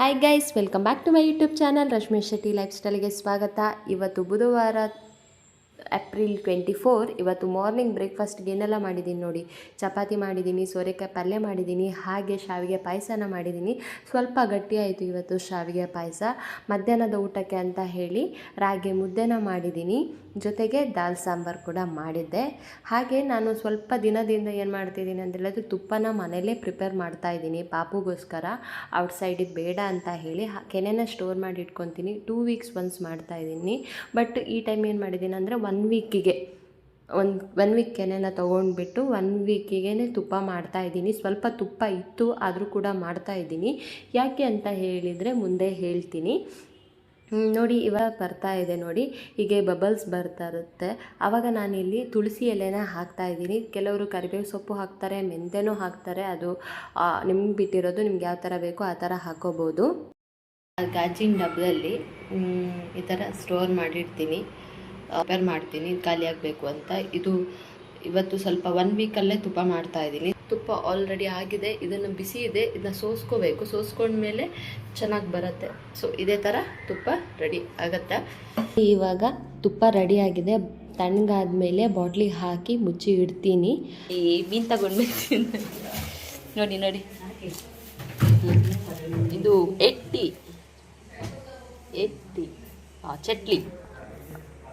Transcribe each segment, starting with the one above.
Hi guys welcome back to my YouTube channel Rashmi Shetty life ಸ್ಟೈಲ್ಗೆ ಸ್ವಾಗತ. ಇವತ್ತು ಬುಧವಾರ April twenty four ಇವತ್ತು morning ಬ್ರೇಕ್ಫಾಸ್ಟ್ಗೆ ಏನೆಲ್ಲ ಮಾಡಿದ್ದೀನಿ ನೋಡಿ. ಚಪಾತಿ ಮಾಡಿದ್ದೀನಿ ಸೋರೆಕಾಯಿ ಪಲ್ಯ ಮಾಡಿದ್ದೀನಿ ಹಾಗೆ ಶಾವಿಗೆ ಪಾಯಸನ ಮಾಡಿದ್ದೀನಿ ಸ್ವಲ್ಪ ಗಟ್ಟಿಯಾಯಿತು ಇವತ್ತು ಶಾವಿಗೆ ಪಾಯಸ. ಮಧ್ಯಾಹ್ನದ ಊಟಕ್ಕೆ ಅಂತ ಹೇಳಿ ರಾಗಿ ಮುದ್ದೆನ ಮಾಡಿದ್ದೀನಿ ಜೊತೆಗೆ ದಾಲ್ ಸಾಂಬಾರು ಕೂಡ ಮಾಡಿದ್ದೆ. ಹಾಗೆ ನಾನು ಸ್ವಲ್ಪ ದಿನದಿಂದ ಏನು ಮಾಡ್ತಿದ್ದೀನಿ ಅಂತ ಹೇಳಿದ್ರೆ ತುಪ್ಪನ ಮನೇಲೇ ಪ್ರಿಪೇರ್ ಮಾಡ್ತಾ ಇದ್ದೀನಿ ಪಾಪುಗೋಸ್ಕರ. ಔಟ್ಸೈಡಿಗೆ ಬೇಡ ಅಂತ ಹೇಳಿ ಕೆನೆನ ಸ್ಟೋರ್ ಮಾಡಿ ಇಟ್ಕೊತೀನಿ. ಟೂ ವೀಕ್ಸ್ ಒನ್ಸ್ ಮಾಡ್ತಾ ಇದ್ದೀನಿ. ಬಟ್ ಈ ಟೈಮ್ ಏನು ಮಾಡಿದ್ದೀನಿ ಅಂದರೆ ಒನ್ ವೀಕಿಗೆ ಒಂದು ಒನ್ ವೀಕ್ ಕೆನೆನ ತೊಗೊಂಡ್ಬಿಟ್ಟು ಒನ್ ವೀಕಿಗೆ ತುಪ್ಪ ಮಾಡ್ತಾ ಇದ್ದೀನಿ. ಸ್ವಲ್ಪ ತುಪ್ಪ ಇತ್ತು ಆದರೂ ಕೂಡ ಮಾಡ್ತಾ ಇದ್ದೀನಿ. ಯಾಕೆ ಅಂತ ಹೇಳಿದರೆ ಮುಂದೆ ಹೇಳ್ತೀನಿ. ನೋಡಿ ಇವಾಗ ಬರ್ತಾ ಇದೆ ನೋಡಿ. ಹೀಗೆ ಬಬಲ್ಸ್ ಬರ್ತಾ ಇರುತ್ತೆ. ಆವಾಗ ನಾನಿಲ್ಲಿ ತುಳಸಿ ಎಲೆನ ಹಾಕ್ತಾ ಇದ್ದೀನಿ. ಕೆಲವರು ಕರಿಬೇವು ಸೊಪ್ಪು ಹಾಕ್ತಾರೆ, ಮೆಂತೆನೂ ಹಾಕ್ತಾರೆ. ಅದು ನಿಮ್ಗೆ ಬಿಟ್ಟಿರೋದು ನಿಮ್ಗೆ ಯಾವ ಥರ ಬೇಕೋ ಆ ಥರ ಹಾಕೋಬೋದು. ಗಾಜಿನ ಡಬ್ಬದಲ್ಲಿ ಈ ಥರ ಸ್ಟೋರ್ ಮಾಡಿರ್ತೀನಿ. ಪ್ರಿಪೇರ್ ಮಾಡ್ತೀನಿ. ಖಾಲಿ ಆಗಬೇಕು ಅಂತ. ಇದು ಇವತ್ತು ಸ್ವಲ್ಪ ಒನ್ ವೀಕಲ್ಲೇ ತುಪ್ಪ ಮಾಡ್ತಾ ಇದ್ದೀನಿ. ತುಪ್ಪ ಆಲ್ರೆಡಿ ಆಗಿದೆ, ಇದನ್ನು ಬಿಸಿ ಇದೆ, ಇದನ್ನ ಸೋಸ್ಕೋಬೇಕು. ಸೋಸ್ಕೊಂಡ್ಮೇಲೆ ಚೆನ್ನಾಗಿ ಬರುತ್ತೆ. ಸೊ ಇದೇ ಥರ ತುಪ್ಪ ರೆಡಿ ಆಗತ್ತೆ. ಇವಾಗ ತುಪ್ಪ ರೆಡಿ ಆಗಿದೆ. ತಣ್ಣಗಾದ್ಮೇಲೆ ಬಾಟ್ಲಿಗೆ ಹಾಕಿ ಮುಚ್ಚಿ ಇಡ್ತೀನಿ. ಈ ಮೀನು ತಗೊಂಡ್ಬಿಡ್ತೀನಿ ನೋಡಿ ನೋಡಿ. ಇದು ಎಟ್ಟಿ. ಎಟ್ಟಿ. ಚಟ್ಲಿ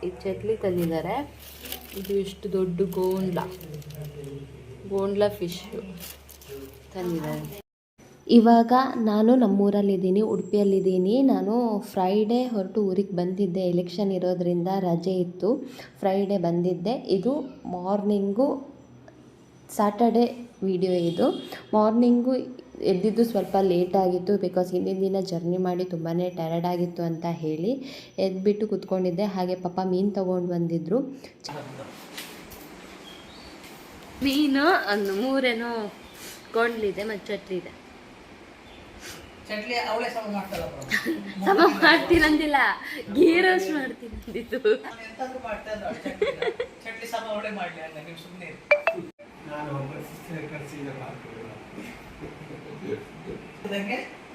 ಈ ಚಟ್ಲಿ ತಂದಿದ್ದಾರೆ. ಇದು ಇಷ್ಟು ದೊಡ್ಡ ಗೋಂಡ್ಲ. ಗೋಂಡ್ಲ ಫಿಶ್ ತಂದಿದ್ದಾರೆ ಇವಾಗ ನಾನು ನಮ್ಮೂರಲ್ಲಿದ್ದೀನಿ, ಉಡುಪಿಯಲ್ಲಿದ್ದೀನಿ. ನಾನು ಫ್ರೈಡೇ ಹೊರಟು ಊರಿಗೆ ಬಂದಿದ್ದೆ. ಎಲೆಕ್ಷನ್ ಇರೋದರಿಂದ ರಜೆ ಇತ್ತು. ಫ್ರೈಡೇ ಬಂದಿದ್ದೆ. ಇದು ಮಾರ್ನಿಂಗು ಸ್ಯಾಟರ್ಡೇ ವಿಡಿಯೋ ಇದು. ಮಾರ್ನಿಂಗು ಎದ್ದಿದ್ದು ಸ್ವಲ್ಪ ಲೇಟ್ ಆಗಿತ್ತು ಬಿಕಾಸ್ ಹಿಂದಿನ ದಿನ ಜರ್ನಿ ಮಾಡಿ ತುಂಬಾ ಟಯರ್ಡ್ ಆಗಿತ್ತು ಅಂತ ಹೇಳಿ ಎದ್ಬಿಟ್ಟು ಕುತ್ಕೊಂಡಿದ್ದೆ. ಹಾಗೆ ಪಾಪ ಮೀನು ತಗೊಂಡು ಬಂದಿದ್ರು. ಮೀನು ಒಂದು ಮೂರೇನೋ ಕೊಂಡ್ಲಿದೆ ಮತ್ತು ಚಟ್ಲಿ ಇದೆ. ಸಮ ಮಾಡ್ತೀನಂದಿಲ್ಲ ಗೀ ರೋಸ್ಟ್ ನಾನು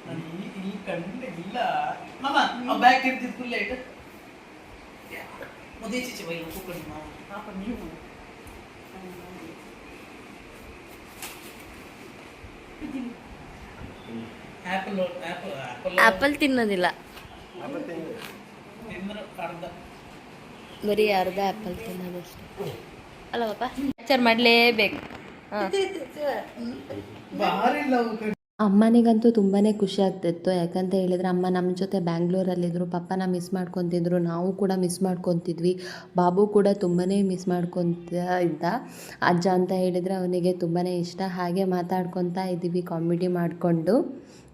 ನಾನು ಇಲ್ಲ ಮಾಮ ಆ ಫುಲ್ ಲೈಟ್ ಮುದಿ ಚಿಚಿ ಮಾಮ ಪಾಪ ನೀವು. ಆಪಲ್ ಆಪಲ್ ಆಪಲ್ ಆಪಲ್ ತಿನ್ನೋದಿಲ್ಲ. ತಿಂದ್ರೆ ಅರ್ಧ. ಬರೀ ಅರ್ಧ ಆಪಲ್ ತಿನ್ನೋದಷ್ಟೇ ಅಲ್ಲ ಪಾಪ. ಲೆಕ್ಚರ್ ಮಾಡಲೇಬೇಕು. ಅಮ್ಮನಿಗಂತೂ ತುಂಬಾ ಖುಷಿ ಆಗ್ತಿತ್ತು. ಯಾಕಂತ ಹೇಳಿದರೆ ಅಮ್ಮ ನಮ್ಮ ಜೊತೆ ಬ್ಯಾಂಗ್ಳೂರಲ್ಲಿದ್ದರು ಪಪ್ಪನ ಮಿಸ್ ಮಾಡ್ಕೊತಿದ್ರು, ನಾವು ಕೂಡ ಮಿಸ್ ಮಾಡ್ಕೊತಿದ್ವಿ, ಬಾಬು ಕೂಡ ತುಂಬಾ ಮಿಸ್ ಮಾಡ್ಕೊತ ಇದ್ದ. ಅಜ್ಜ ಅಂತ ಹೇಳಿದರೆ ಅವನಿಗೆ ತುಂಬಾ ಇಷ್ಟ. ಹಾಗೆ ಮಾತಾಡ್ಕೊತಾ ಇದ್ದೀವಿ ಕಾಮಿಡಿ ಮಾಡಿಕೊಂಡು.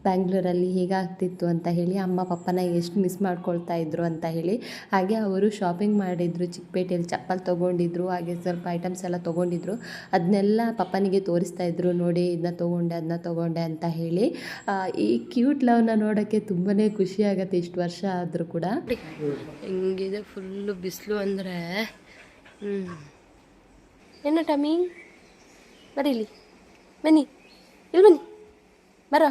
ಬ್ಯಾಂಗ್ಳೂರಲ್ಲಿ ಹೀಗಾಗ್ತಿತ್ತು ಅಂತ ಹೇಳಿ ಅಮ್ಮ ಪಪ್ಪನ ಎಷ್ಟು ಮಿಸ್ ಮಾಡ್ಕೊಳ್ತಾ ಇದ್ರು ಅಂತ ಹೇಳಿ, ಹಾಗೆ ಅವರು ಶಾಪಿಂಗ್ ಮಾಡಿದ್ರು, ಚಿಕ್ಕಪೇಟೆಯಲ್ಲಿ ಚಪ್ಪಲ್ ತೊಗೊಂಡಿದ್ರು, ಹಾಗೆ ಸ್ವಲ್ಪ ಐಟಮ್ಸ್ ಎಲ್ಲ ತೊಗೊಂಡಿದ್ರು. ಅದನ್ನೆಲ್ಲ ಪಪ್ಪನಿಗೆ ತೋರಿಸ್ತಾ ಇದ್ರು, ನೋಡಿ ಇದನ್ನ ತೊಗೊಂಡೆ ಅದನ್ನ ತೊಗೊಂಡೆ ಅಂತ ಹೇಳಿ. ಈ ಕ್ಯೂಟ್ ಲವ್ನ ನೋಡೋಕ್ಕೆ ತುಂಬಾ ಖುಷಿ ಆಗುತ್ತೆ ಇಷ್ಟು ವರ್ಷ ಆದರೂ ಕೂಡ. ಹೆಂಗಿದೆ ಫುಲ್ಲು ಬಿಸಿಲು ಅಂದರೆ? ಏನು ಟಮಿ? ಬರೀಲಿ ಬನ್ನಿ. ಇಲ್ಲಿ ಬನ್ನಿ. ಬರೋ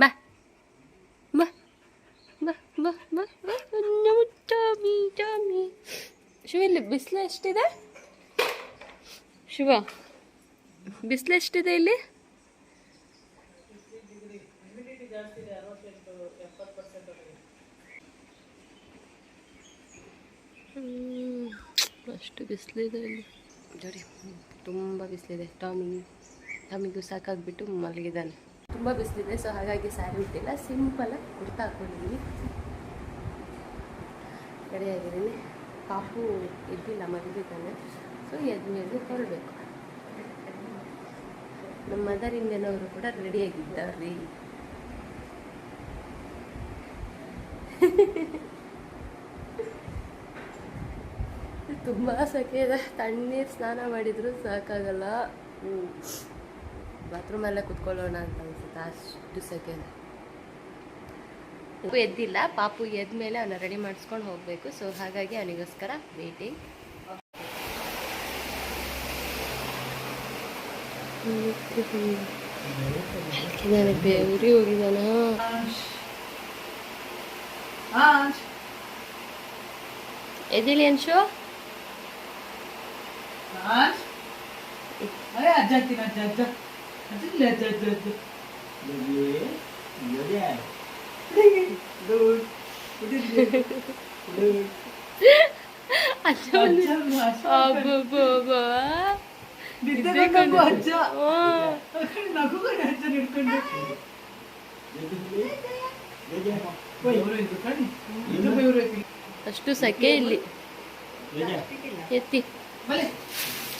ಬಾ ಬಾ ಬಾ ಬಾ ಬಾ ಬಾ ನಮ್ಮ ಟಾಮಿ ಟಾಮಿ ಶಿವ ಇಲ್ಲಿ ಬಿಸಿಲು ಎಷ್ಟಿದೆ? ಶಿವ, ಬಿಸಿಲು ಎಷ್ಟಿದೆ ಇಲ್ಲಿ. ಅಷ್ಟು ಬಿಸಿಲಿದೆ ಇಲ್ಲಿ. ಜೋಡಿ, ತುಂಬ ಬಿಸಿಲಿದೆ ಟಾಮಿ ಟಾಮಿಗೂ ಸಾಕಾಗ್ಬಿಟ್ಟು ಮಲಗಿದ್ದಾನೆ. ತುಂಬ ಬಿಸಿಲಿದೆ ಸೊ ಹಾಗಾಗಿ ಸ್ಯಾರಿ ಉಟ್ಟಿಲ್ಲ. ಸಿಂಪಲಾಗಿ ಕುರ್ತಾ ಹಾಕೊಂಡಿದ್ದೀನಿ ರೆಡಿಯಾಗಿದ್ದೀನಿ ಕಾಫು ಇದ್ದಿಲ್ಲ ಮಲಗಿದ್ದಾನೆ ಸೊ ಎದ್ಮೇಲೆ ಹೊರಡಬೇಕು ನಮ್ಮ ಮದರ್ ಇಂಡಿಯನವರು ಕೂಡ ರೆಡಿಯಾಗಿದ್ದಾರೆ ತುಂಬ ಸೆಕೆ ಇದೆ. ತಣ್ಣೀರು ಸ್ನಾನ ಮಾಡಿದ್ರು ಸಾಕಾಗಲ್ಲ. ಬಾತ್ರೂಮಲ್ಲೇ ಕುತ್ಕೊಳ್ಳೋಣ ಅಂತ ಅಷ್ಟು ಸೆಕೆ ಇದೆ ಪಾಪು ಎದ್ದಿಲ್ಲ, ಪಾಪು ಎದ್ದ ಮೇಲೆ ಅವನ್ನ ರೆಡಿ ಮಾಡಿಸ್ಕೊಂಡು ಹೋಗಬೇಕು. ಸೊ ಹಾಗಾಗಿ ಅವನಿಗೋಸ್ಕರ ವೇಟಿಂಗ್ ಬೇವ್ರಿ ಹೋಗಿದಾನ ಎದಿಲಿ ಅನ್ಶು ಅಜ್ಜ ಅಜ್ಜ ಅಜ್ಜ ಅಜ್ಜ ಅಜ್ಜ ಅಜ್ಜ. ಅಜ್ಜ ನಗು ಹಿಡ್ಕೊಂಡು ಅಷ್ಟು ಸೆಕೆ ಇಲ್ಲಿ ಎತ್ತಿ ಬಲೆ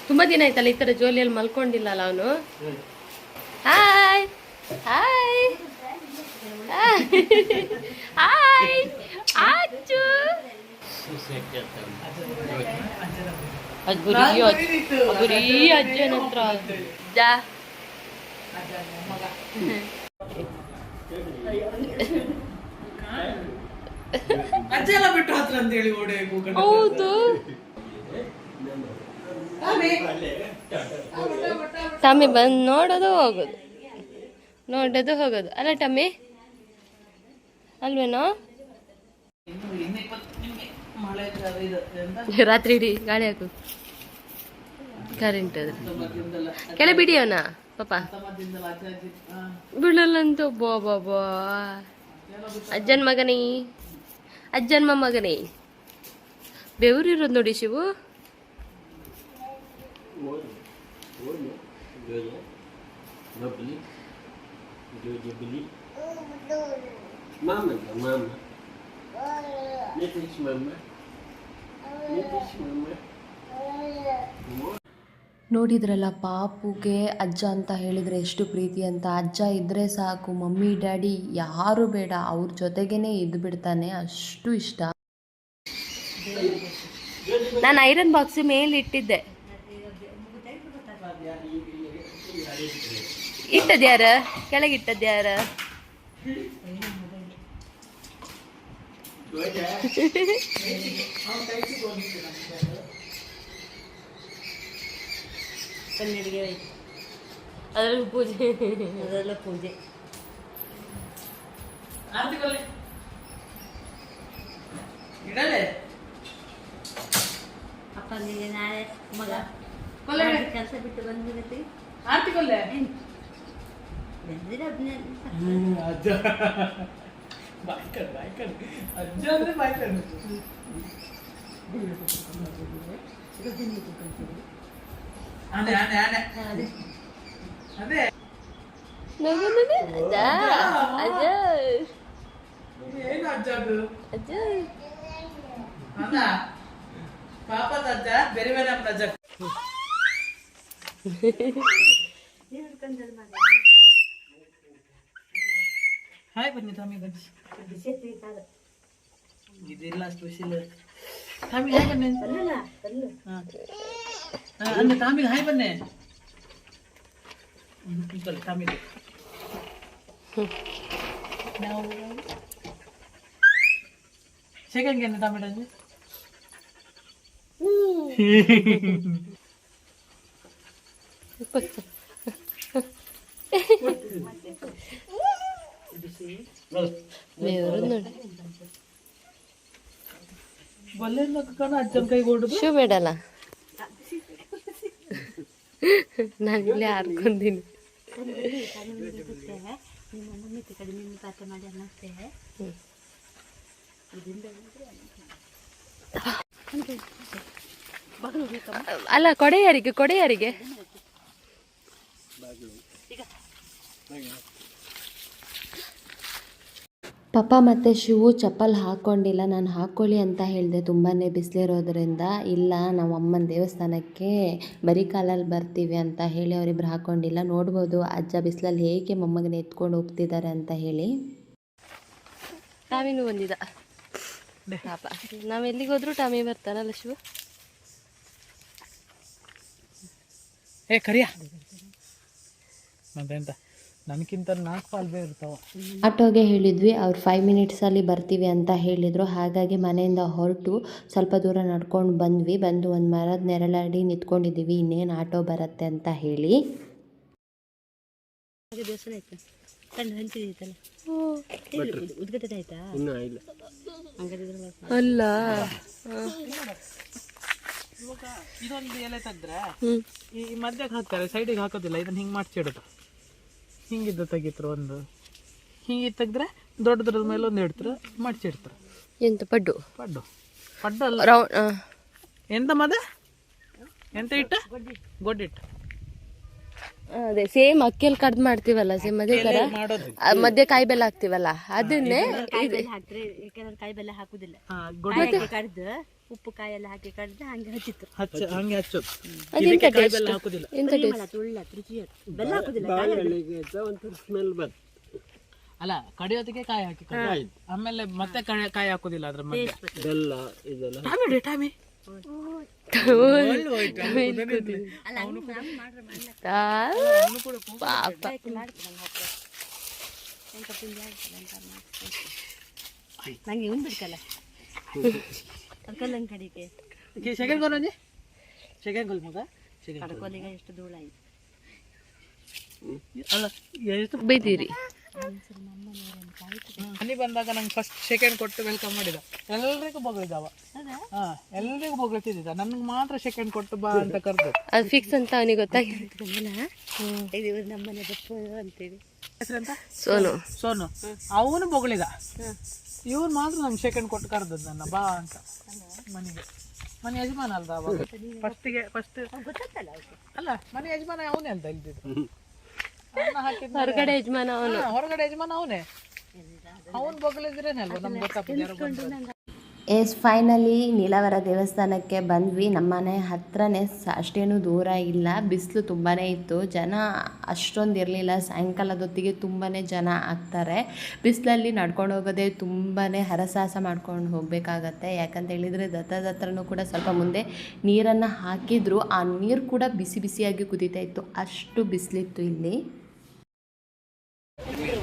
ತುಂಬಾ ದಿನ ಆಯ್ತಲ್ಲ ಈ ತರ ಜೋಲಿಯಲ್ಲಿ ಮಲ್ಕೊಂಡಿಲ್ಲಲ್ಲ ಅವನು? ಹಾಯ್ ಹಾಯ್ ಹಾಯ್ ಅಜ್ಜು ಅದ್ ಅಜ್ಜ ಬರೀ ಅಜ್ಜನ ಹತ್ರ ಅಜ್ಜ ಎಲ್ಲ ಬಿಟ್ಟು ಹತ್ರ ಅಂತ ಹೇಳಿ ಓಡೆ ಕೂಕೊಂಡು ಹೌದು. ಟಮ್ಮಿ ಬಂದು ನೋಡೋದು ಹೋಗೋದು. ನೋಡೋದು ಹೋಗೋದು. ಅಲ್ಲ ಟಮ್ಮಿ? ಅಲ್ವೇನೋ? ರಾತ್ರಿ ಇಡೀ ಗಾಳಿ ಹಾಕು. ಕರೆಂಟ್ ಕೆಳ ಬಿಡಿ ಅವನ ಪಾಪ. ಬಿಡಲ್ಲಂತ ಬಾ ಬಾ ಬಾ. ಅಜ್ಜನ್ ಮಗನೇ. ಅಜ್ಜನ್ ಇರೋದು ಬೆವರಿರೋದು ನೋಡಿ Shivu. Mama, mama. Dit is mama. Dit is mama. ನೋಡಿದ್ರಲ್ಲ ಪಾಪುಗೆ ಅಜ್ಜ ಅಂತ ಹೇಳಿದರೆ ಎಷ್ಟು ಪ್ರೀತಿ ಅಂತ ಅಜ್ಜ ಇದ್ದರೆ ಸಾಕು ಮಮ್ಮಿ ಡ್ಯಾಡಿ ಯಾರು ಬೇಡ ಅವ್ರ ಜೊತೆಗೇನೆ ಇದ್ದು ಬಿಡ್ತಾನೆ ಅಷ್ಟು ಇಷ್ಟ ನಾನು ಐರನ್ ಬಾಕ್ಸ್ ಮೇಲೆ ಇಟ್ಟಿದ್ದೆ ಇಟ್ಟದ್ಯಾರ ಕೆಳಗಿಟ್ಟದ್ಯಾರ ಅದರಲ್ಲಿ ಪೂಜೆ ಅದೆಲ್ಲ ಪೂಜೆ ಆರ್ತಿ ಕೊಲ್ಲೆ ಇಡಲೆ ಅಪ್ಪನಿಗೆ ನಾಳೆ ಮಗ ಕೊಲ್ಲೆ ಕೆಲಸ ಬಿಟ್ಟು ಬಂದಿರತ್ತೆ ಆರ್ತಿ ಕೊಲ್ಲೆ ಬಂದಿರ ಅಜ್ಜ ಬಾಯ್ಕಂಡು ಬಾಯ್ಕಂಡು ಅಜ್ಜ ಅಂದ್ರೆ ಬಾಯ್ಕಂಡು ಆನೆ ಆನೆ ಆನೆ ಅದೇ ನಗು ನಗು. ಅಜ್ಜ ಅಜ್ಜ ಏನು ಅಜ್ಜ ಅದು ಅಜ್ಜ ಅಲ್ಲ ಪಾಪದ ಅಜ್ಜ ಬೇರೆ ಬೇರೆ ನಮ್ಮ ಅಜ್ಜ ಹಾಯ್ ಬನ್ನಿ ತಾಮಿ ಬನ್ನಿ ಶೂ ಬೇಡಲ್ಲ ನಾನು ಇಲ್ಲೇ ಹಾರ್ಕೊಂತೀನಿ ನಿಮ್ಮ ಮಮ್ಮಿ ಕಡಿಮೆ ಪಾತ್ರ ಮಾಡಿ ಅನ್ನಿಸ್ತೇವೆ ಅಲ್ಲ ಕೊಡೆ ಯಾರಿಗೆ ಕೊಡೆ ಯಾರಿಗೆ ಪಪ್ಪ ಮತ್ತು ಶಿವು ಚಪ್ಪಲ್ ಹಾಕ್ಕೊಂಡಿಲ್ಲ ನಾನು ಹಾಕ್ಕೊಳ್ಳಿ ಅಂತ ಹೇಳಿದೆ. ತುಂಬಾ ಬಿಸಿಲಿರೋದ್ರಿಂದ ಇಲ್ಲ ನಾವು ಅಮ್ಮನ ದೇವಸ್ಥಾನಕ್ಕೆ ಬರೀ ಕಾಲಲ್ಲಿ ಬರ್ತೀವಿ ಅಂತ ಹೇಳಿ ಅವರಿಬ್ಬರು ಹಾಕ್ಕೊಂಡಿಲ್ಲ ನೋಡ್ಬೋದು ಅಜ್ಜ ಬಿಸಿಲಲ್ಲಿ ಹೇಗೆ ಮೊಮ್ಮಗನ ಎತ್ಕೊಂಡು ಹೋಗ್ತಿದ್ದಾರೆ ಅಂತ ಹೇಳಿ. ಟಾಮಿನೂ ಬಂದಿದ್ದ ಪಾಪ. ನಾವು ಎಲ್ಲಿಗೆ ಹೋದ್ರೂ ಟಾಮಿ ಬರ್ತಾರಲ್ಲ ಶಿವು. ಏ ಕರಿಯ? ನನ್ಕಿಂತ ನಾಲ್ಕು ಇರ್ತಾವ. ಆಟೋಗೆ ಹೇಳಿದ್ವಿ ಅವ್ರು ಫೈವ್ ಮಿನಿಟ್ಸಲ್ಲಿ ಬರ್ತೀವಿ ಅಂತ ಹೇಳಿದರು. ಹಾಗಾಗಿ ಮನೆಯಿಂದ ಹೊರಟು ಸ್ವಲ್ಪ ದೂರ ನಡ್ಕೊಂಡು ಬಂದ್ವಿ. ಬಂದು ಒಂದು ಮರದ ನೆರಳಾಡಿ ನಿಂತ್ಕೊಂಡಿದ್ದೀವಿ ಇನ್ನೇನು ಆಟೋ ಬರುತ್ತೆ ಅಂತ ಹೇಳಿ. ಹಾಗೆ ದೇವಸ್ಥಾನ ಆಯ್ತಾ? ಕಣ್ಣು ಹಂಚಿದೈತಲ್ಲ ಉದ್ಘಾಟನೆ ಆಯ್ತಾ? ಇಲ್ಲ. ಹಂಗಾದ್ರೆ ಅಲ್ಲ. ಇದೊಂದು ಎಲೆ ತೆಗ್ದ್ರೆ ಈ ಈ ಮಧ್ಯಕ್ಕೆ ಹಾಕ್ತಾರೆ ಸೈಡಿಗೆ ಹಾಕೋದಿಲ್ಲ. ಇದನ್ನ ಹಿಂಗೆ ಮಾಡ್ಸಿಡೋದು ಹಿಂಗಿದ್ದು ತೆಗಿತ್ರು ಒಂದು. ಹಿಂಗೆ ತೆಗ್ದ್ರೆ ದೊಡ್ಡ ದೊಡ್ಡದ ಮೇಲೆ ಒಂದು ಇಡ್ತಾರೆ ಮಾಡ್ಸಿಡ್ತಾರೆ ಎಂತ ಪಡ್ಡು? ಪಡ್ಡು. ಪಡ್ಡು ಅಲ್ಲ. ಎಂತ ಮದ? ಎಂತ ಇಟ್ಟ? ಗೊಡ್ಡಿಟ್ಟು. ಅದೇ ಸೇಮ್ ಅಕ್ಕಿಯಲ್ಲಿ ಕಡ್ದು ಮಾಡ್ತೀವಲ್ಲ ಸೇಮ್ ಅದೇ ತರ? ಮಧ್ಯ ಕಾಯಿ ಬೆಲ್ಲ ಹಾಕ್ತಿವಲ್ಲ ಅದನ್ನೇ ಕಾಯಿ ಬೆಲ್ಲ ಹಾಕುದಿಲ್ಲ. ಉಪ್ಪು ಕಾಯಿ ಎಲ್ಲ ಹಾಕಿ ಕಡ್ದು ಹಂಗೆ ಹಚ್ಚಿತ್ತು ಹಚ್ಚ ಹಂಗೆ ಹಚ್ಚೋದು ಇದಕ್ಕೆ ಕಾಯಿ? ಬೆಲ್ಲ ಹಾಕುದಿಲ್ಲ. ಎಂತ ತುಳ್ಳ ರುಚಿ ಬೆಲ್ಲ ಹಾಕುದಿಲ್ಲ ಕಾಯಿ ಒಂಥರ ಸ್ಮೆಲ್ ಬರ್ತದೆ ಅಲ್ಲ ಕಡಿಯೋದಕ್ಕೆ ಕಾಯಿ ಹಾಕಿ ಕಡ್ದು. ಆಮೇಲೆ ಮತ್ತೆ ಕಾಯಿ ಕಾಯಿ ಹಾಕುದಿಲ್ಲ ಅದ್ರ ಮಧ್ಯೆ. ಬೆಲ್ಲ ಇದೆಲ್ಲ. ಟಾಮಿ ಇಡಿ, ಟಾಮಿ. ಅಲ್ಲ ಅವ್ನು ನಾವು ಮಾಡ್ರೆ ಮಾಡ್ಲ. ಆ, ಪಾಪ. ಹಾಕಿ ಮಾಡ್ತೀನಿ ನಂಗೆ ಹತ್ರ. ಎಂತ ತಿಂಡಿ ಆಗ್ತದೆ ಅಂತ ಮಾಡ್ತೀನಿ. ನಂಗೆ ಒಂದು ಬಿಡ್ಕಲ್ಲ ಕಲ್ಲಂಗ್ ಕಡಿಕೆ ಸೆಕೆಂಡ್ ಗೋಲ್ ಅಂಜಿ ಸೆಕೆಂಡ್ ಗೋಲ್ ಮಗ? ಸೆಕೆಂಡ್ ಕಡ್ಕೋಲಿಗೆ ಎಷ್ಟು ಧೂಳಾಯ್ತು ಅಲ್ಲ ಎಷ್ಟು ಬೈತೀರಿ ಹನಿ ಬಂದಾಗ ನಂಗೆ ಫಸ್ಟ್ ಸೆಕೆಂಡ್ ಕೊಟ್ಟು ವೆಲ್ಕಮ್ ಮಾಡಿದ. ಎಲ್ರಿಗೂ ಬೊಗಳಿದವ ಹಾ ಎಲ್ರಿಗೂ ಬೊಗಳ್ತಿದ್ದ ನನ್ಗೆ ಮಾತ್ರ ಸೆಕೆಂಡ್ ಕೊಟ್ಟು ಬಾ ಅಂತ ಕರೆದು. ಅದು ಫಿಕ್ಸ್ ಅಂತ ಅವನಿಗೆ ಗೊತ್ತಾಗಿದೆ ಇದು ನಮ್ಮನೆ ದಪ್ಪ ಅಂತೇಳಿ ಹೆಸರೆಂತ? ಸೋನು. ಸೋನು. ಅವನು ಬೊಗಳಿದ. ಇವನು ಮಾತ್ರ ನಂಗೆ ಸೆಕೆಂಡ್ ಕೊಟ್ಟು ಕರೆದದ್ದು ನನ್ನ. ಬಾ ಅಂತ. ಮನೆಗೆ. ಮನೆ ಯಜಮಾನ ಅಲ್ದ ಅವಾಗ? ಫಸ್ಟಿಗೆ ಫಸ್ಟ್ ಗೊತ್ತಾಗ್ತಲ್ಲ ಅಲ್ಲ ಮನೆ ಯಜಮಾನ ಅವನೇ ಅಂತ ಇಲ್ದಿದ್ದು? ಹೊರಗಡೆ ಯಜಮಾನ ಅವನು. ಹೊರಗಡೆ ಯಜಮಾನ ಅವನೇ. ಅವನ್ ನಮ್ಗೆ ಗೊತ್ತಾಗ್ತದೆ ಎಸ್ ಫೈನಲಿ ನೀಲವರ ದೇವಸ್ಥಾನಕ್ಕೆ ಬಂದ್ವಿ. ನಮ್ಮನೆ ಹತ್ರನೇ ಅಷ್ಟೇನು ದೂರ ಇಲ್ಲ. ಬಿಸಿಲು ತುಂಬಾ ಇತ್ತು. ಜನ ಅಷ್ಟೊಂದು ಇರಲಿಲ್ಲ. ಸಾಯಂಕಾಲದೊತ್ತಿಗೆ ತುಂಬಾ ಜನ ಆಗ್ತಾರೆ. ಬಿಸಿಲಲ್ಲಿ ನಡ್ಕೊಂಡು ಹೋಗೋದೆ ತುಂಬಾ ಹರಸಾಹಸ ಮಾಡ್ಕೊಂಡು ಹೋಗಬೇಕಾಗತ್ತೆ. ಯಾಕಂತ ಹೇಳಿದರೆ ದತ್ತದ ಹತ್ರನೂ ಕೂಡ ಸ್ವಲ್ಪ ಮುಂದೆ ನೀರನ್ನು ಹಾಕಿದ್ರು. ಆ ನೀರು ಕೂಡ ಬಿಸಿ ಬಿಸಿಯಾಗಿ ಕುದೀತಾ ಇತ್ತು. ಅಷ್ಟು ಬಿಸಿಲಿತ್ತು ಇಲ್ಲಿ. Yeah.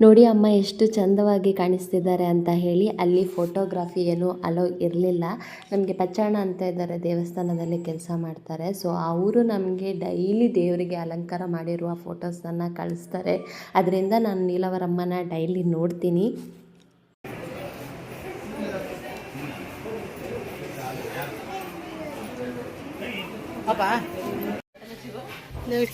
ನೋಡಿ ಅಮ್ಮ ಎಷ್ಟು ಚಂದವಾಗಿ ಕಾಣಿಸ್ತಿದ್ದಾರೆ ಅಂತ ಹೇಳಿ ಅಲ್ಲಿ ಫೋಟೋಗ್ರಾಫಿ ಏನೂ ಅಲೋ ಇರಲಿಲ್ಲ. ನಮಗೆ ಪಚ್ಚಾಣ ಅಂತ ಇದ್ದಾರೆ ದೇವಸ್ಥಾನದಲ್ಲಿ ಕೆಲಸ ಮಾಡ್ತಾರೆ. ಸೊ ಅವರು ನಮಗೆ ಡೈಲಿ ದೇವರಿಗೆ ಅಲಂಕಾರ ಮಾಡಿರುವ ಫೋಟೋಸನ್ನು ಕಳಿಸ್ತಾರೆ. ಅದರಿಂದ ನಾನು ನೀಲವರಮ್ಮನ ಡೈಲಿ ನೋಡ್ತೀನಿ. ನೋಡಿ.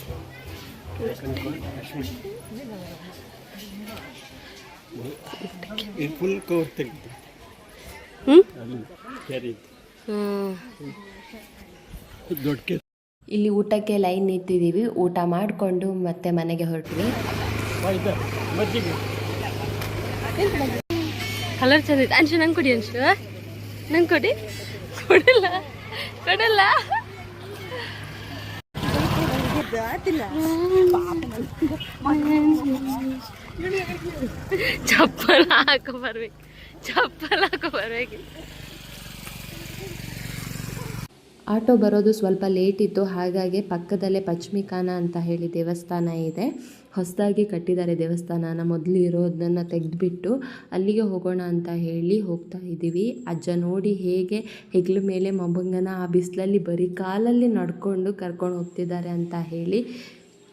ಫುಲ್ ಕವರ್ ತೆಗೆದು. ದೊಡ್ಡ ಇಲ್ಲಿ ಊಟಕ್ಕೆ ಲೈನ್ ನಿಂತಿದ್ದೀವಿ ಊಟ ಮಾಡಿಕೊಂಡು ಮತ್ತೆ ಮನೆಗೆ ಹೊರಟ್ವಿ. ಮಜ್ಜಿಗೆ. ಕಲರ್ ಚಂದ ಅಂಶು ನಂಗೆ ಕೊಡಿ ಅಂಶು. ನಂಗೆ ಕೊಡಿ. ಕೊಡಲ್ಲ. ಕೊಡಲ್ಲ. ಚಪ್ಪಲ್ ಹಾಕೋ ಬರ್ಬೇಕು. ಚಪ್ಪಲ್ ಹಾಕೋ ಬರ್ಬೇಕು. ಆಟೋ ಬರೋದು ಸ್ವಲ್ಪ ಲೇಟ್ ಇತ್ತು, ಹಾಗಾಗಿ ಪಕ್ಕದಲ್ಲೇ ಪಚ್ಮಿಕಾನ ಅಂತ ಹೇಳಿ ದೇವಸ್ಥಾನ ಇದೆ. ಹೊಸದಾಗಿ ಕಟ್ಟಿದ್ದಾರೆ ದೇವಸ್ಥಾನನ, ಮೊದಲು ಇರೋದನ್ನು ತೆಗೆದುಬಿಟ್ಟು ಅಲ್ಲಿಗೆ ಹೋಗೋಣ ಅಂತ ಹೇಳಿ ಹೋಗ್ತಾ ಇದ್ದೀವಿ. ಅಜ್ಜ ನೋಡಿ ಹೇಗೆ ಹೆಗ್ಲ ಮೇಲೆ ಮೊಬಂಗನ ಆ ಬಿಸಿಲಲ್ಲಿ ಬರೀ ಕಾಲಲ್ಲಿ ನಡ್ಕೊಂಡು ಕರ್ಕೊಂಡು ಹೋಗ್ತಿದ್ದಾರೆ ಅಂತ ಹೇಳಿ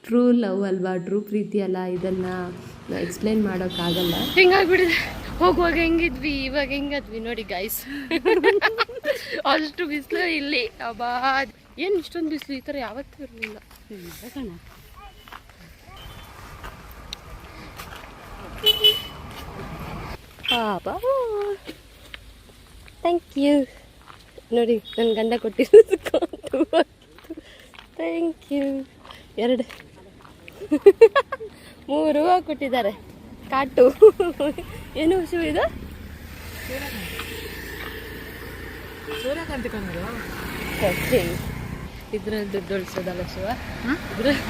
ಟ್ರೂ ಲವ್ ಅಲ್ವಾ? ಟ್ರೂ ಪ್ರೀತಿ ಅಲ್ಲ? ಇದನ್ನು ಎಕ್ಸ್ಪ್ಲೈನ್ ಮಾಡೋಕ್ಕಾಗಲ್ಲ. ಹೆಂಗಾಗ್ಬಿಡಿದೆ ಹೋಗುವಾಗ ಹೆಂಗಿದ್ವಿ, ಇವಾಗ ಹೆಂಗದ್ವಿ ನೋಡಿ ಗೈಸ್ ಅಷ್ಟು ಬಿಸಿಲು ಇಲ್ಲಿ. ಅಬ್ಬಾ. ಏನು ಇಷ್ಟೊಂದು ಬಿಸಿಲು, ಈ ಥರ ಯಾವತ್ತೂ ಇರಲಿಲ್ಲ. ಥ್ಯಾಂಕ್ ಯು ನೋಡಿ ನನ್ನ ಗಂಡ ಕೊಟ್ಟಿರೋದು ಥ್ಯಾಂಕ್ ಯು ಎರಡು. ಮೂರು ಕೊಟ್ಟಿದ್ದಾರೆ ಕಾಟು. ಏನು ಶೂ ಇದು? ಸೂರ್ಯಕಾಂತಿ ಕಂದ್ರು ಇದ್ರಲ್ಲಿ ದುಡ್ಡು ಉಳಿಸೋದಲ್ಲ ಶಿವ ಇದ್ರಲ್ಲಿ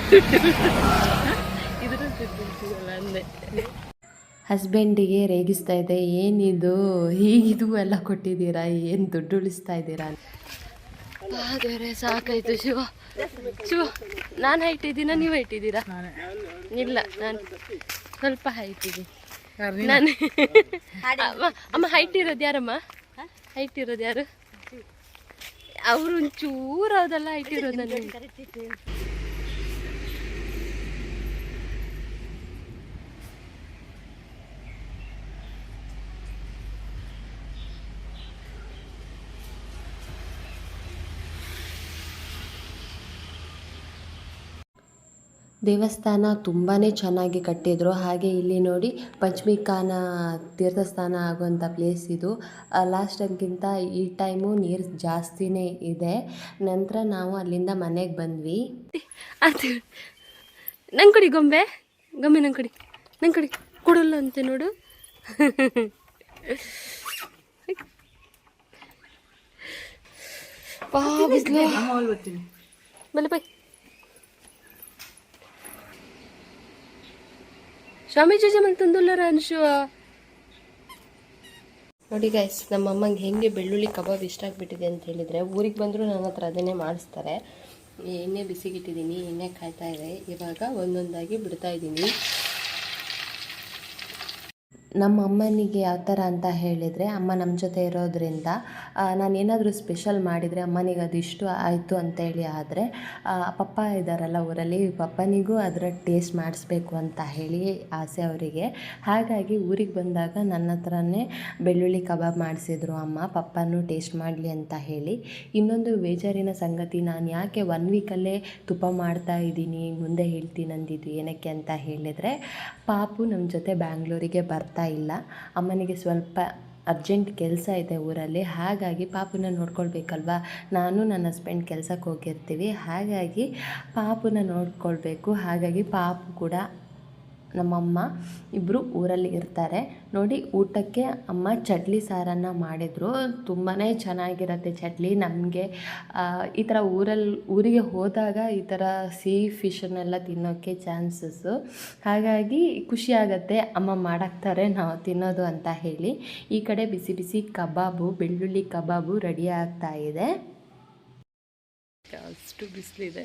ಇದ್ರ ದುಡ್ಡು ಉಳಿಸೋದಲ್ಲ ಅಂದೆ. ಹಸ್ಬೆಂಡಿಗೆ ರೇಗಿಸ್ತಾ ಇದೆ ಏನಿದು? ಹೀಗಿದು ಎಲ್ಲ ಕೊಟ್ಟಿದ್ದೀರಾ? ಏನು ದುಡ್ಡು ಉಳಿಸ್ತಾ ಇದ್ದೀರಾ ದೇವ್ರೆ ಸಾಕಾಯ್ತು ಶಿವ. ಶಿವ ನಾನು ಹೈಟ್ ಇದ್ದೀನ ನೀವು ಹೈಟ್ ಇದ್ದೀರಾ ಇಲ್ಲ ನಾನು ಸ್ವಲ್ಪ ಹೈಟ್ ಇದ್ದೀನಿ ನಾನು? ಅಮ್ಮ ಅಮ್ಮ ಹೈಟ್ ಇರೋದು ಯಾರಮ್ಮ? ಹೈಟ್ ಇರೋದು ಯಾರು? ಅವರು ಒಂಚೂರು ಅದೆಲ್ಲ ಹೈಟ್ ಇರೋದು ನನಗೆ. ದೇವಸ್ಥಾನ ತುಂಬಾ ಚೆನ್ನಾಗಿ ಕಟ್ಟಿದ್ರು. ಹಾಗೆ ಇಲ್ಲಿ ನೋಡಿ ಪಂಚಮಿಕಾನ ತೀರ್ಥಸ್ಥಾನ ಆಗುವಂಥ ಪ್ಲೇಸ್ ಇದು. ಲಾಸ್ಟ್ ಟೈಮ್ಗಿಂತ ಈ ಟೈಮು ನೀರು ಜಾಸ್ತಿನೇ ಇದೆ. ನಂತರ ನಾವು ಅಲ್ಲಿಂದ ಮನೆಗೆ ಬಂದ್ವಿ. ಅದು. ನಂಗೆ ಕೊಡಿ ಗೊಂಬೆ. ಗೊಂಬೆ ನಂಗೆ ಕೊಡಿ. ನಂಗೆ ಕೊಡಿ. ಕೊಡಲ್ಲ ಅಂತೆ ನೋಡು. ಬಾ ಬಾಯ್ ಮೇಲೆ ಬೈ ಸ್ವಾಮಿ ಜೀಜ ಮೇಲೆ ತಂದುಲ್ಲಾರ ಅನ್ಶು ನೋಡಿ ಗೈಸ್ ನಮ್ಮ ಅಮ್ಮಂಗೆ ಹೆಂಗೆ ಬೆಳ್ಳುಳ್ಳಿ ಕಬಾಬ್ ಇಷ್ಟ ಆಗಿಬಿಟ್ಟಿದೆ ಅಂತ ಹೇಳಿದರೆ, ಊರಿಗೆ ಬಂದರೂ ನನ್ನ ಹತ್ರ ಅದನ್ನೇ ಮಾಡಿಸ್ತಾರೆ. ಎಣ್ಣೆ ಬಿಸಿಗಿಟ್ಟಿದ್ದೀನಿ, ಎಣ್ಣೆ ಕಾಯ್ತಾ ಇದೆ. ಇವಾಗ ಒಂದೊಂದಾಗಿ ಬಿಡ್ತಾ ಇದ್ದೀನಿ. ನಮ್ಮ ಅಮ್ಮನಿಗೆ ಯಾವ ಥರ ಅಂತ ಹೇಳಿದರೆ, ಅಮ್ಮ ನಮ್ಮ ಜೊತೆ ಇರೋದ್ರಿಂದ ನಾನು ಏನಾದರೂ ಸ್ಪೆಷಲ್ ಮಾಡಿದರೆ ಅಮ್ಮನಿಗೆ ಅದು ಇಷ್ಟ ಆಯಿತು ಅಂತೇಳಿ ಆದರೆ ಪಪ್ಪ ಇದ್ದಾರಲ್ಲ ಊರಲ್ಲಿ, ಪಪ್ಪನಿಗೂ ಅದರ ಟೇಸ್ಟ್ ಮಾಡಿಸ್ಬೇಕು ಅಂತ ಹೇಳಿ ಆಸೆ ಅವರಿಗೆ. ಹಾಗಾಗಿ ಊರಿಗೆ ಬಂದಾಗ ನನ್ನ ಹತ್ರನೇ ಬೆಳ್ಳುಳ್ಳಿ ಕಬಾಬ್ ಮಾಡಿಸಿದ್ರು ಅಮ್ಮ, ಪಪ್ಪನೂ ಟೇಸ್ಟ್ ಮಾಡಲಿ ಅಂತ ಹೇಳಿ. ಇನ್ನೊಂದು ಬೇಜಾರಿನ ಸಂಗತಿ, ನಾನು ಯಾಕೆ ಒನ್ ವೀಕಲ್ಲೇ ತುಪ್ಪ ಮಾಡ್ತಾ ಇದ್ದೀನಿ, ಮುಂದೆ ಹೇಳ್ತೀನಿ ಅಂದಿದ್ದು ಏನಕ್ಕೆ ಅಂತ ಹೇಳಿದರೆ, ಪಾಪು ನಮ್ಮ ಜೊತೆ ಬ್ಯಾಂಗ್ಳೂರಿಗೆ ಬರ್ತಾ ಇಲ್ಲ. ಅಮ್ಮನಿಗೆ ಸ್ವಲ್ಪ ಅರ್ಜೆಂಟ್ ಕೆಲಸ ಇದೆ ಊರಲ್ಲಿ. ಹಾಗಾಗಿ ಪಾಪುನ ನೋಡ್ಕೊಳ್ಬೇಕಲ್ವಾ? ನಾನು ನನ್ನ ಹಸ್ಬೆಂಡ್ ಕೆಲಸಕ್ಕೆ ಹೋಗಿರ್ತೀವಿ. ಹಾಗಾಗಿ ಪಾಪುನ ನೋಡ್ಕೊಳ್ಬೇಕು. ಹಾಗಾಗಿ ಪಾಪು ಕೂಡ ನಮ್ಮಮ್ಮ ಇಬ್ಬರು ಊರಲ್ಲಿ ಇರ್ತಾರೆ. ನೋಡಿ, ಊಟಕ್ಕೆ ಅಮ್ಮ ಚಟ್ಲಿ ಸಾರನ್ನು ಮಾಡಿದರು. ತುಂಬಾ ಚೆನ್ನಾಗಿರುತ್ತೆ ಚಟ್ಲಿ ನಮಗೆ ಈ ಥರ ಊರಲ್ಲಿ ಊರಿಗೆ ಹೋದಾಗ ಈ ಥರ ಸಿಹಿ ಫಿಶನ್ನೆಲ್ಲ ತಿನ್ನೋಕ್ಕೆ ಚಾನ್ಸಸ್ಸು ಹಾಗಾಗಿ ಖುಷಿ ಆಗುತ್ತೆ. ಅಮ್ಮ ಮಾಡಾಕ್ತಾರೆ, ನಾವು ತಿನ್ನೋದು ಅಂತ ಹೇಳಿ. ಈ ಕಡೆ ಬಿಸಿ ಬಿಸಿ ಕಬಾಬು, ಬೆಳ್ಳುಳ್ಳಿ ಕಬಾಬು ರೆಡಿ ಆಗ್ತಾ ಇದೆ. ಅಷ್ಟು ಬಿಸಿಲಿದೆ.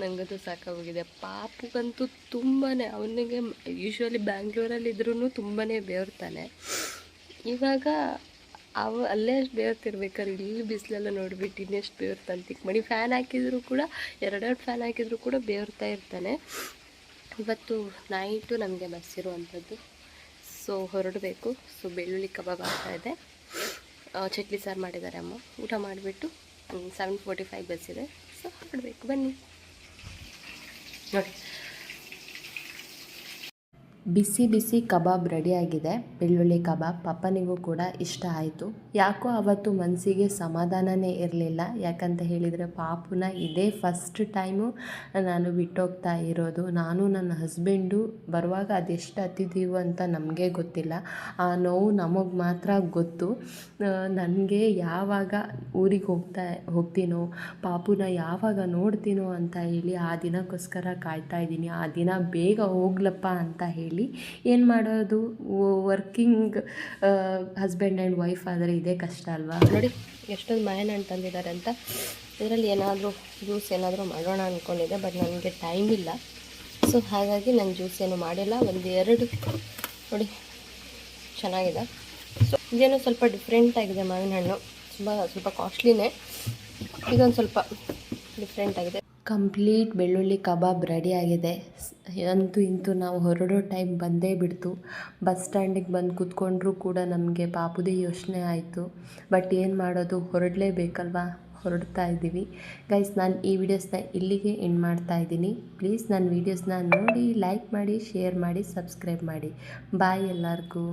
ನನಗಂತೂ ಸಾಕಾಗೋಗಿದೆ. ಪಾಪುಗಂತೂ ತುಂಬಾ ಅವನಿಗೆ ಯೂಶ್ವಲಿ ಬ್ಯಾಂಗ್ಳೂರಲ್ಲಿ ಇದ್ರೂ ತುಂಬಾ ಬೇರ್ತಾನೆ ಇವಾಗ ಅವ, ಅಲ್ಲೇ ಅಷ್ಟು ಬೇರ್ತಿರ್ಬೇಕಾದ್ರೆ ಇಲ್ಲಿ ಬಿಸಿಲೆಲ್ಲ ನೋಡಿಬಿಟ್ಟು ಇನ್ನೆಷ್ಟು ಬೇರ್ತಾನೆ ತಿಕ್ ಮಾಡಿ. ಫ್ಯಾನ್ ಹಾಕಿದ್ರು ಕೂಡ, ಎರಡೆರಡು ಫ್ಯಾನ್ ಹಾಕಿದರೂ ಕೂಡ ಬೇರ್ತಾ ಇರ್ತಾನೆ. ಇವತ್ತು ನೈಟು ನಮಗೆ ಬಸ್ ಇರುವಂಥದ್ದು ಸೊ, ಹೊರಡಬೇಕು. ಸೊ, ಬೆಳ್ಳುಳ್ಳಿ ಕಬಾಬ್ ಆಗ್ತಾಯಿದೆ ಚಟ್ನಿ ಸಾರು ಮಾಡಿದ್ದಾರೆ ಅಮ್ಮ. ಊಟ ಮಾಡಿಬಿಟ್ಟು ಸೆವೆನ್ ಫೋರ್ಟಿ ಫೈವ್ ಬಸ್ ಇದೆ. ಸೊ ಹೊರಡಬೇಕು ಬನ್ನಿ. ನೋಡಿ ಬಿಸಿ ಬಿಸಿ ಕಬಾಬ್ ರೆಡಿಯಾಗಿದೆ. ಬೆಳ್ಳುಳ್ಳಿ ಕಬಾಬ್ ಪಪ್ಪನಿಗೂ ಕೂಡ ಇಷ್ಟ ಆಯಿತು. ಯಾಕೋ ಅವತ್ತು ಮನಸ್ಸಿಗೆ ಸಮಾಧಾನನೇ ಇರಲಿಲ್ಲ. ಯಾಕಂತ ಹೇಳಿದರೆ ಪಾಪುನ ಇದೇ ಫಸ್ಟ್ ಟೈಮು ನಾನು ಬಿಟ್ಟೋಗ್ತಾ ಇರೋದು. ನಾನು ನನ್ನ ಹಸ್ಬೆಂಡು ಬರುವಾಗ ಅದೆಷ್ಟು ಹತ್ತಿದ್ದೀವೋ ಅಂತ ನಮಗೆ ಗೊತ್ತಿಲ್ಲ. ಆ ನೋವು ನಮಗೆ ಮಾತ್ರ ಗೊತ್ತು. ನನಗೆ ಯಾವಾಗ ಊರಿಗೆ ಹೋಗ್ತಾ, ಹೋಗ್ತೀನೋ, ಪಾಪುನ ಯಾವಾಗ ನೋಡ್ತೀನೋ ಅಂತ ಹೇಳಿ ಆ ದಿನಕ್ಕೋಸ್ಕರ ಕಾಯ್ತಾ ಇದ್ದೀನಿ. ಆ ದಿನ ಬೇಗ ಹೋಗ್ಲಪ್ಪ ಅಂತ ಹೇಳಿ ಏನು ಮಾಡೋದು? ವರ್ಕಿಂಗ್ ಹಸ್ಬೆಂಡ್ ಆ್ಯಂಡ್ ವೈಫ್ ಆದರೆ ಇದೇ ಕಷ್ಟ ಅಲ್ವಾ? ನೋಡಿ, ಎಷ್ಟೊಂದು ಮಾಯನ ಹಣ್ಣು ತಂದಿದ್ದಾರೆ ಅಂತ. ಇದರಲ್ಲಿ ಏನಾದರೂ ಜ್ಯೂಸ್ ಏನಾದರೂ ಮಾಡೋಣ ಅಂದ್ಕೊಂಡಿದ್ದೆ ಬಟ್ ನನಗೆ ಟೈಮ್ ಇಲ್ಲ. ಸೊ ಹಾಗಾಗಿ ನಾನು ಜ್ಯೂಸ್ ಏನು ಮಾಡಿಲ್ಲ. ಒಂದು ಎರಡು, ನೋಡಿ, ಚೆನ್ನಾಗಿದೆ. ಸೊ ಇದೇನೋ ಸ್ವಲ್ಪ ಡಿಫ್ರೆಂಟ್ ಆಗಿದೆ ಮಾವಿನ ಹಣ್ಣು. ತುಂಬ ಸ್ವಲ್ಪ ಕಾಸ್ಟ್ಲಿನೇ ಇದೊಂದು ಸ್ವಲ್ಪ ಡಿಫ್ರೆಂಟ್ ಆಗಿದೆ. ಕಂಪ್ಲೀಟ್ ಬೆಳ್ಳುಳ್ಳಿ ಕಬಾಬ್ ರೆಡಿ ಆಗಿದೆ. ಅಂತೂ ಇಂತೂ ನಾವು ಹೊರಡೋ ಟೈಮ್ ಬಂದೇ ಬಿಡ್ತು. ಬಸ್ ಸ್ಟ್ಯಾಂಡಿಗೆ ಬಂದು ಕೂತ್ಕೊಂಡ್ರೂ ಕೂಡ ನಮಗೆ ಪಾಪುದೇ ಯೋಚನೆ ಆಯಿತು. ಬಟ್ ಏನು ಮಾಡೋದು, ಹೊರಡಲೇಬೇಕಲ್ವಾ? ಹೊರಡ್ತಾ ಇದ್ದೀವಿ. ಗೈಸ್, ನಾನು ಈ ವಿಡಿಯೋಸ್ನ ಇಲ್ಲಿಗೆ ಎಂಡ್ ಮಾಡ್ತಾ ಇದ್ದೀನಿ. ಪ್ಲೀಸ್ ನನ್ನ ವೀಡಿಯೋಸ್ನ ನೋಡಿ, ಲೈಕ್ ಮಾಡಿ, ಶೇರ್ ಮಾಡಿ, ಸಬ್ಸ್ಕ್ರೈಬ್ ಮಾಡಿ. ಬಾಯ್ ಎಲ್ಲರಿಗೂ.